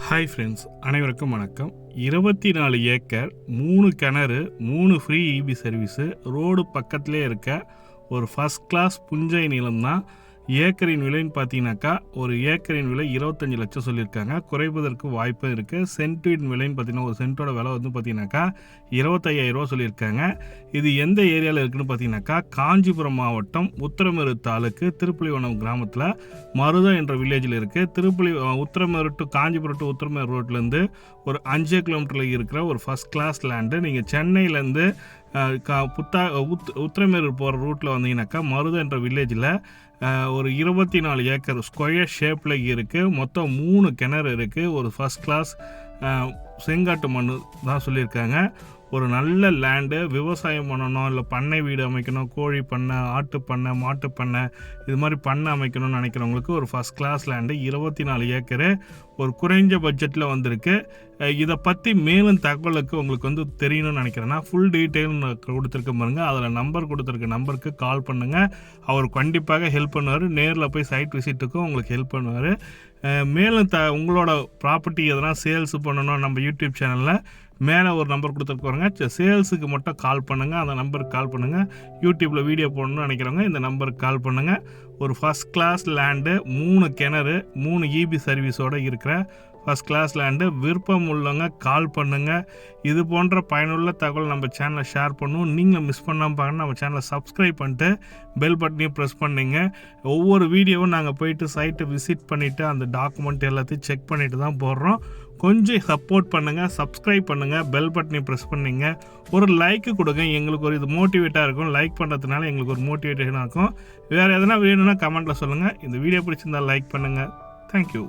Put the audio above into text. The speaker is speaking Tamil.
ஹாய் ஃப்ரெண்ட்ஸ் அனைவருக்கும் வணக்கம். இருபத்தி நாலு ஏக்கர் மூணு கிணறு மூணு ஃப்ரீ இபி சர்வீஸு ரோடு பக்கத்திலே இருக்க ஒரு ஃபஸ்ட் கிளாஸ் புஞ்சை நிலம் தான் ஏக்கரின் விலைன்னு பார்த்தீங்கன்னாக்கா ஒரு ஏக்கரின் விலை இருபத்தஞ்சி லட்சம் சொல்லியிருக்காங்க. குறைப்பதற்கு வாய்ப்பு இருக்குது சென்ட்டின் விலைன்னு பார்த்தீங்கன்னா ஒரு சென்ட்டோட விலை வந்து பார்த்தீங்கன்னாக்கா இருபத்தையாயிரம் ரூபா சொல்லியிருக்காங்க. இது எந்த ஏரியாவில் இருக்குதுன்னு பார்த்தீங்கன்னாக்கா காஞ்சிபுரம் மாவட்டம் உத்தரமேரு தாலுக்கு திருப்புலிவனம் கிராமத்தில் மருதா என்ற வில்லேஜில் இருக்குது திருப்புலி உத்தரமேரு டு காஞ்சிபுரம் டு உத்தரமேரு ரோட்லேருந்து ஒரு அஞ்சு கிலோமீட்டரில் இருக்கிற ஒரு ஃபஸ்ட் கிளாஸ் லேண்டு நீங்கள் சென்னையிலேருந்து புத்தா உத் உத்திரமேரூர் போகிற ரூட்டில் வந்தீங்கன்னாக்கா மருத என்ற வில்லேஜில் ஒரு இருபத்தி நாலு ஏக்கர் ஸ்கொயர் ஷேப்பில் இருக்குது மொத்தம் மூணு கிணறு இருக்குது ஒரு ஃபஸ்ட் கிளாஸ் செங்காட்டு மண் தான் சொல்லியிருக்காங்க. ஒரு நல்ல லேண்டு விவசாயம் பண்ணணும் இல்லை பண்ணை வீடு அமைக்கணும் கோழி பண்ணை ஆட்டு பண்ணை மாட்டு பண்ணை இது மாதிரி பண்ணை அமைக்கணும்னு நினைக்கிறவங்களுக்கு ஒரு ஃபஸ்ட் கிளாஸ் லேண்டு இருபத்தி நாலு ஏக்கரு ஒரு குறைஞ்ச பட்ஜெட்டில் வந்திருக்கு. இதை பற்றி மேலும் தகவலுக்கு உங்களுக்கு வந்து தெரியணும்னு நினைக்கிறேன்னா ஃபுல் டீட்டெயில் கொடுத்துருக்க பாருங்க. அதில் நம்பர் கொடுத்துருக்க நம்பருக்கு கால் பண்ணுங்கள் அவர் கண்டிப்பாக ஹெல்ப் பண்ணுவார். நேரில் போய் சைட் விசிட்டுக்கும் உங்களுக்கு ஹெல்ப் பண்ணுவார். மேலும் த உங்களோட ப்ராப்பர்ட்டி எதனா சேல்ஸ் பண்ணணும் நம்ம யூடியூப் சேனலில் மேலே ஒரு நம்பர் கொடுத்துருக்கோங்க சேல்ஸுக்கு மட்டும் கால் பண்ணுங்கள் அந்த நம்பருக்கு கால் பண்ணுங்கள் யூடியூப்பில் வீடியோ போடணும்னு நினைக்கிறவங்க இந்த நம்பருக்கு கால் பண்ணுங்கள் ஒரு ஃபஸ்ட் கிளாஸ் லேண்டு மூணு கிணறு மூணு இபி சர்வீஸோடு இருக்கிற ஃபஸ்ட் கிளாஸ் லேண்டு விருப்பம் உள்ளவங்க கால் பண்ணுங்கள் இது போன்ற பயனுள்ள தகவல் நம்ம சேனலை ஷேர் பண்ணுவோம். நீங்களும் மிஸ் பண்ணாமல் பாருங்கள் நம்ம சேனலை சப்ஸ்கிரைப் பண்ணிட்டு பெல் பட்டனையும் ப்ரெஸ் பண்ணிங்க. ஒவ்வொரு வீடியோவும் நாங்கள் போயிட்டு சைட்டை விசிட் பண்ணிவிட்டு அந்த டாக்குமெண்ட் எல்லாத்தையும் செக் பண்ணிட்டு தான் போடுறோம். கொஞ்சம் சப்போர்ட் பண்ணுங்கள் சப்ஸ்கிரைப் பண்ணுங்கள் பெல் பட்டனை ப்ரெஸ் பண்ணிங்க. ஒரு லைக்கு கொடுங்க. எங்களுக்கு ஒரு இது மோட்டிவேட்டாக இருக்கும். லைக் பண்ணுறதுனால எங்களுக்கு ஒரு மோட்டிவேட்டேஷனாக இருக்கும். வேறு எதனா வேணும்னா கமெண்ட்டில் சொல்லுங்கள் இந்த வீடியோ பிடிச்சிருந்தால் லைக் பண்ணுங்கள் தேங்க்யூ